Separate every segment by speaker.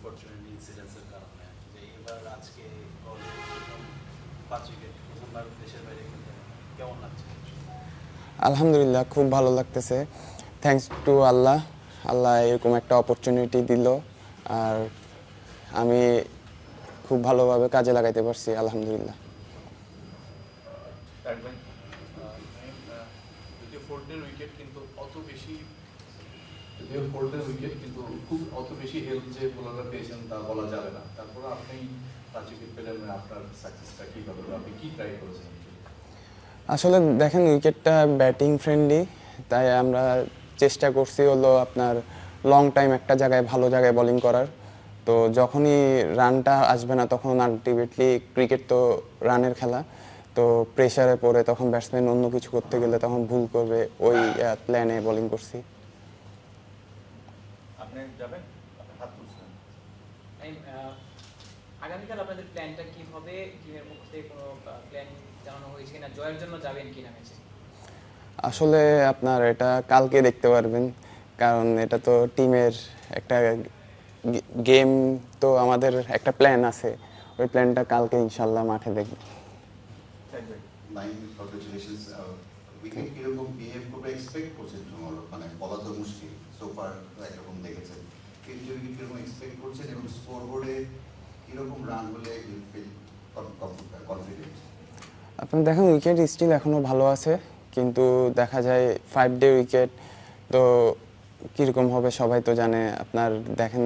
Speaker 1: Unfortunate ইনসিডেন্সের কারণে যে এবার আজকে পাঁচ উইকেট প্রথমবার দেশের বাইরে খেলতে কেমন লাগছে?
Speaker 2: আলহামদুলিল্লাহ খুব ভালো লাগতেছে। থ্যাঙ্কস টু আল্লাহ আল্লাহ এরকম একটা অপরচুনিটি দিল। আর আমি খুব ভালোভাবে কাজে লাগাইতে পারছি আলহামদুলিল্লাহ।
Speaker 1: উইকেট কিন্তু অত বেশি উইকেট কিন্তু খুব অত বেশি হেল্প যে বোলাররা পেয়েছেন তা বলা যাবে না। আপনি পেলেন আপনার সাকসেসটা? আপনি ট্রাই করেছেন
Speaker 2: আসলে দেখেন উইকেটটা ব্যাটিং ফ্রেন্ডলি তাই আমরা চেষ্টা করছি হলো আপনার লং টাইম একটা জায়গায় ভালো জায়গায় বোলিং করার। তো যখনই রানটা আসবে না তখন আলটিমেটলি ক্রিকেট তো রানের খেলা। তো প্রেশারে পড়ে তখন ব্যাটসম্যান অন্য কিছু করতে গেলে তখন ভুল করবে, ওই প্ল্যানে বোলিং করছি।
Speaker 1: আপনি যাবেন? আপনি হাত তুলছেন।
Speaker 3: আগামীকাল আপনাদের প্ল্যানটা কি হবে? টিমের পক্ষ থেকে কোনো প্ল্যান জানানো হয়েছে কিনা? জয়ের জন্য যাবেন কিনা ম্যাচে?
Speaker 2: আসলে আপনার এটা কালকে দেখতে পারবেন কারণ এটা তো টিমের একটা গেম তো আমাদের একটা প্ল্যান আছে। ওই প্ল্যানটা কালকে ইনশাল্লাহ মাঠে দেখব।
Speaker 4: নাইন কংগ্রেচুলেশনস উইকেট কীরকম বিহেভ করবে এক্সপেক্ট করছেন মানে বলা তো মুশকিল সো ফার একরকম দেখেছেন। কিন্তু উইকেট এক্সপেক্ট করছেন এবং স্কোর বোর্ডে রান হলে ফিল কনফিডেন্ট
Speaker 2: আপনি দেখেন উইকেট স্টিল এখনও ভালো আছে, কিন্তু দেখা যায় ফাইভ ডে উইকেট তো কীরকম হবে সবাই তো জানে। আপনার দেখেন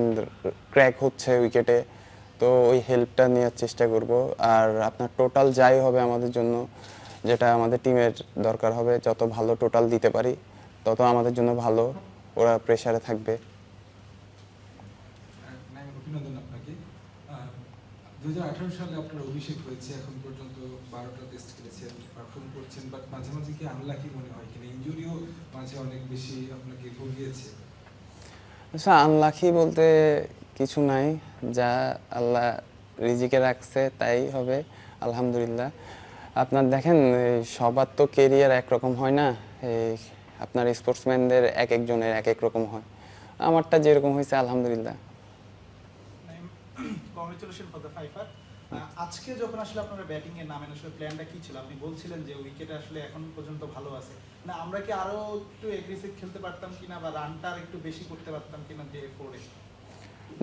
Speaker 2: ক্র্যাক হচ্ছে উইকেটে তো ওই হেল্পটা নেওয়ার চেষ্টা করব। আর আপনার টোটাল যাই হবে আমাদের জন্য যেটা আমাদের টিমের দরকার হবে। যত ভালো টোটাল দিতে পারি তত আমাদের জন্য ভালো। ওরা প্রেসারে থাকবে।
Speaker 5: নাইম দু সালে আপনার অভিষেক হয়েছে এখন পর্যন্ত বারোটা টেস্ট খেলেছেন পারফর্ম করছেন বাট মাঝে মাঝে কি আনলাকি মনে হয় কিনা? ইঞ্জুরিও মাঝে অনেক বেশি আপনাকে ভুগিয়েছে।
Speaker 2: আচ্ছা আনলাকি বলতে কিছু নাই। যা আল্লাহ রিজিকে রাখছে তাই হবে। আলহামদুলিল্লাহ। আপনার দেখেন সবার তো কেরিয়ার একরকম হয় না এই আপনার স্পোর্টসম্যানদের এক একজনের এক এক রকম হয়। আমারটা যেরকম হয়েছে আলহামদুলিল্লাহ।
Speaker 6: আজকে যখন আসলে আপনারা ব্যাটিং এ নামেন আসলে প্ল্যানটা কি ছিল? আপনি বলছিলেন যে উইকেট আসলে এখন পর্যন্ত ভালো আছে। না আমরা কি আরও একটু এগ্রেসিভ খেলতে পারতাম কিনা বা রানটা একটু বেশি করতে পারতাম কিনা ডে ফোরে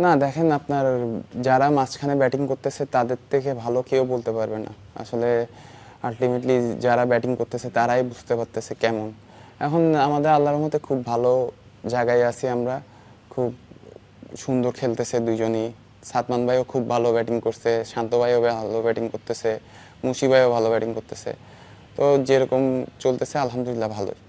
Speaker 2: না দেখেন আপনার যারা মাঝখানে ব্যাটিং করতেছে তাদের থেকে ভালো কেউ বলতে পারবে না। আসলে আলটিমেটলি যারা ব্যাটিং করতেছে তারাই বুঝতে পারতেছে কেমন। এখন আমাদের আল্লাহর মতে খুব ভালো জায়গায় আছি আমরা। খুব সুন্দর খেলতেছে দুজনই সাতমান ভাইও খুব ভালো ব্যাটিং করছে শান্ত ভাইও ভালো ব্যাটিং করতেছে মুশি ভাইও ভালো ব্যাটিং করতেছে। তো যেরকম চলতেছে আলহামদুলিল্লাহ ভালোই।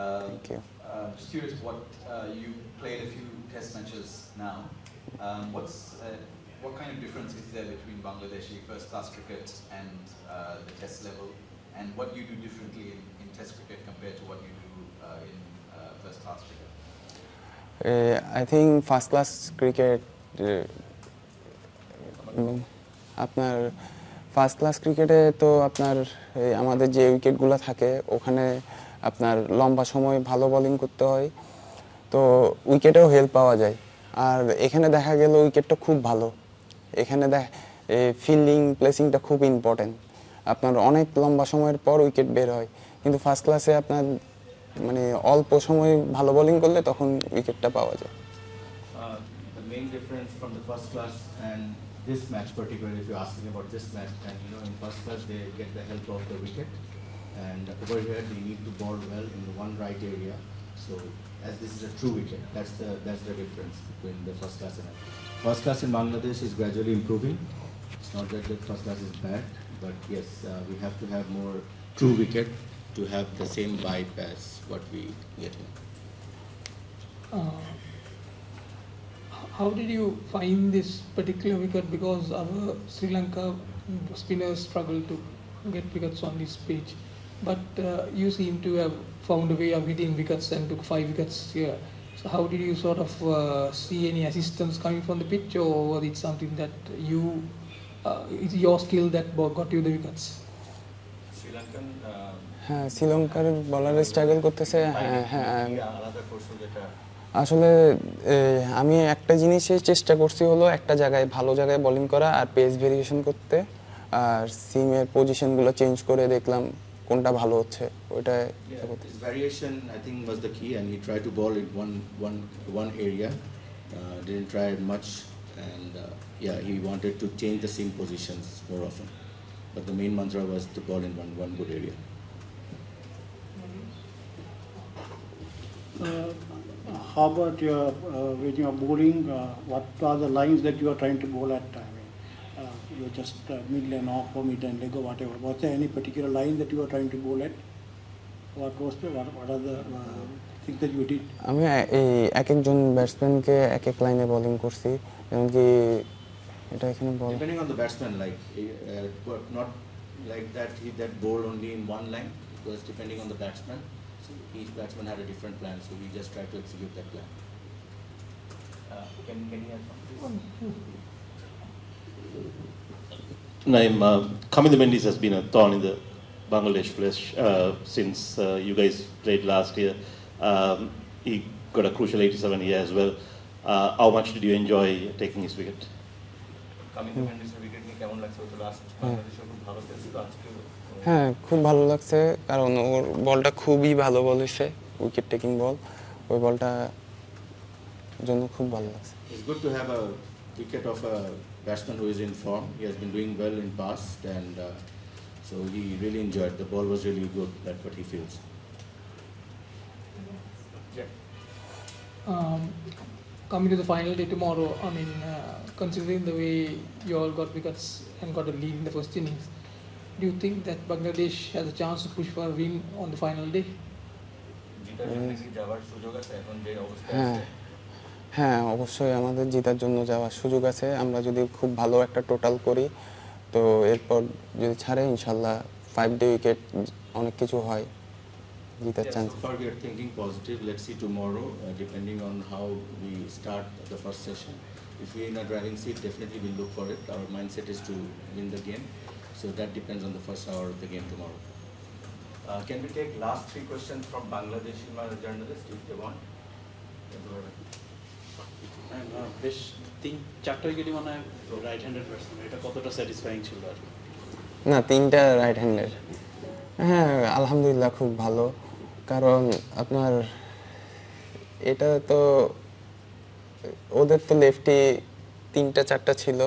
Speaker 7: Uh,
Speaker 2: Thank you.
Speaker 7: Uh, just curious, what uh, you played a few test matches now. Um, what's uh, what kind of difference is there between Bangladeshi first-class cricket and uh, the test level, and what you do differently in, in test cricket compared to what you do uh, in uh, first-class cricket?
Speaker 2: I think first class cricket আপনার first class ক্রিকেটে তো আপনার আমাদের যে উইকেটগুলো থাকে ওখানে আপনার লম্বা সময় ভালো বোলিং করতে হয় তো উইকেটেও হেল্প পাওয়া যায় আর এখানে দেখা গেল উইকেটটা খুব ভালো এখানে দেখ ফিল্ডিং প্লেসিংটা খুব ইম্পর্টেন্ট আপনার অনেক লম্বা সময়ের পর উইকেট বের হয়। কিন্তু ফার্স্ট ক্লাসে আপনার মানে অল্প সময় ভালো বলিং করলে তখন উইকেটটা পাওয়া যায়।
Speaker 1: So, as this is a true wicket, that's the, that's the difference between the first class and the second class. First class in Bangladesh is gradually improving. It's not that the first class is bad, but yes, uh, we have to have more true wicket to have the same vibe as what we get here.
Speaker 8: Uh, how did you find this particular wicket? Because our Sri Lanka spinners struggle to get wickets on this pitch, but uh, you seem to have found a way of hitting wickets and took five wickets here. So how did you sort of uh, see any assistance coming from the pitch, or was it something that you, uh, it's your skill that got you the wickets?
Speaker 2: হ্যাঁ শ্রীলঙ্কার বলার struggle করতেছে হ্যাঁ হ্যাঁ আসলে আমি একটা জিনিসই চেষ্টা করছি হলো একটা জায়গায় ভালো জায়গায় বোলিং করা আর পেস ভেরিয়েশন করতে আর সিমের পজিশনগুলো চেঞ্জ করে দেখলাম কোনটা ভালো হচ্ছে ওইটা
Speaker 1: Yeah, his variation, I think, was the key, and he tried to ball in one, one, one area. Uh, didn't try much, and uh, yeah, he wanted to change the seam positions more often. But the main mantra was to ball in one, one good area.
Speaker 9: Uh, How about your, uh, when you are bowling, uh, what are the lines that you are trying to bowl at? I mean, uh, You're just uh, mid lane off or mid lane leg or whatever. Was there any particular line that you are trying to bowl at? What was the, what what are the uh, things that you did?
Speaker 2: আমি এ- এই এক একজন ব্যাটসম্যানকে এক এক লাইনে bowling করছি এমনকি এটা এখানে বল
Speaker 1: Depending on the batsman, like, uh, but not like that, he that bowled only in one line, because depending on the batsman, so each batsman had a different plan, so we just tried to execute that plan. Uh, Can, can you add something?
Speaker 10: Naim, uh, Kamind Mendes has been a thorn in the Bangladesh flesh uh, since uh, you guys played last year. Um, he got a crucial 87 here as well. Uh, how much did you enjoy taking his wicket?
Speaker 1: Coming মেন্ডিসের wicket নিয়ে কেমন লাগছে ও তো last বাংলাদেশে খুব ভালো খেলছিল আজকেও
Speaker 2: হ্যাঁ খুব ভালো লাগছে কারণ ওর বলটা খুবই ভালো বল হয়েছে উইকেট টেকিং বল ওই বলটা জন্য খুব ভালো লাগছে
Speaker 1: It's good to have a wicket of a batsman who is in form. He has been doing well in past and uh, so he really enjoyed. The ball was really good. That's what he feels. Yeah.
Speaker 8: Um, coming to the final day tomorrow, I mean, uh, considering the way you all got wickets and got a lead in the first innings, do you think that Bangladesh has a chance to push for a win on the final day?
Speaker 2: হ্যাঁ অবশ্যই আমাদের জিতার জন্য যাওয়ার সুযোগ আছে। আমরা যদি খুব ভালো একটা টোটাল করি তো এরপর যদি ছাড়ে ইনশাল্লাহ ফাইভ ডে উইকেট অনেক কিছু হয় জেতার
Speaker 1: chance thinking positive let's see tomorrow depending on how we start the first session in a driving seat definitely will look for it mindset is to win the game so that depends on the first the game tomorrow can be question from Bangladesh journalist if they want
Speaker 11: বেশ তিন চারটা উইকেটই মনে হয় right handed batsman এটা কতটা satisfying ছিল আর
Speaker 2: না তিনটা রাইট হ্যান্ডের হ্যাঁ আলহামদুলিল্লাহ খুব ভালো। কারণ আপনার এটা তো ওদের তো লেফটি তিনটা চারটা ছিল।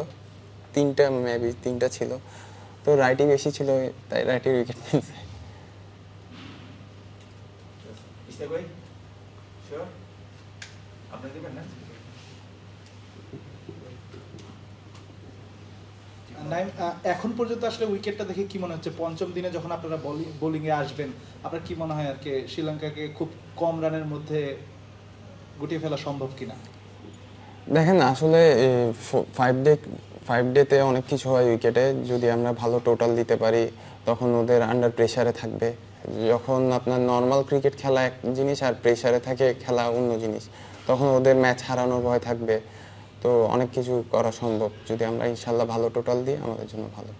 Speaker 2: তিনটা মেবি তিনটা ছিল। তো রাইটই বেশি ছিল তাই রাইটে উইকেট নিয়েছে।
Speaker 1: দেবেন না?
Speaker 6: এখন পর্যন্ত আসলে উইকেটটা দেখে কি মনে হচ্ছে? পঞ্চম দিনে যখন আপনারা বোলিংয়ে আসবেন, আপনার কি মনে হয় আর কি? শ্রীলঙ্কাকে খুব কম রানের মধ্যে গুটিয়ে ফেলা সম্ভব কিনা?
Speaker 2: দেখেন, আসলে ফাইভ ডে ফাইভ ডেতে অনেক কিছু হয় উইকেটে যদি আমরা ভালো টোটাল দিতে পারি, তখন ওদের আন্ডার প্রেসারে থাকবে। যখন আপনার নর্মাল ক্রিকেট খেলা এক জিনিস আর প্রেশারে থাকে খেলা অন্য জিনিস, তখন ওদের ম্যাচ হারানোর ভয় থাকবে। তো অনেক কিছু করা সম্ভব। যদি আমরা ইনশাল্লাহ ভালো টোটাল দিই আমাদের জন্য ভালো।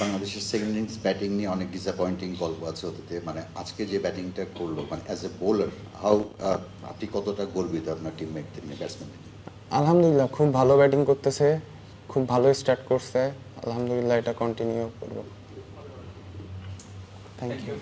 Speaker 4: বাংলাদেশের সেকেন্ড ইনিংস ব্যাটিং নিয়ে অনেক ডিসঅ্যাপয়েন্টিং গল্প আছে ওতে মানে আজকে যে ব্যাটিংটা করল মানে অ্যাজ এ বোলার হাউ আপনি কতটা গর্বিত আপনার টিমমেটদের নিয়ে ব্যাটসম্যান
Speaker 2: আলহামদুলিল্লাহ খুব ভালো ব্যাটিং করতেছে খুব ভালো স্টার্ট করছে। আলহামদুলিল্লাহ এটা কন্টিনিউ করব। Thank you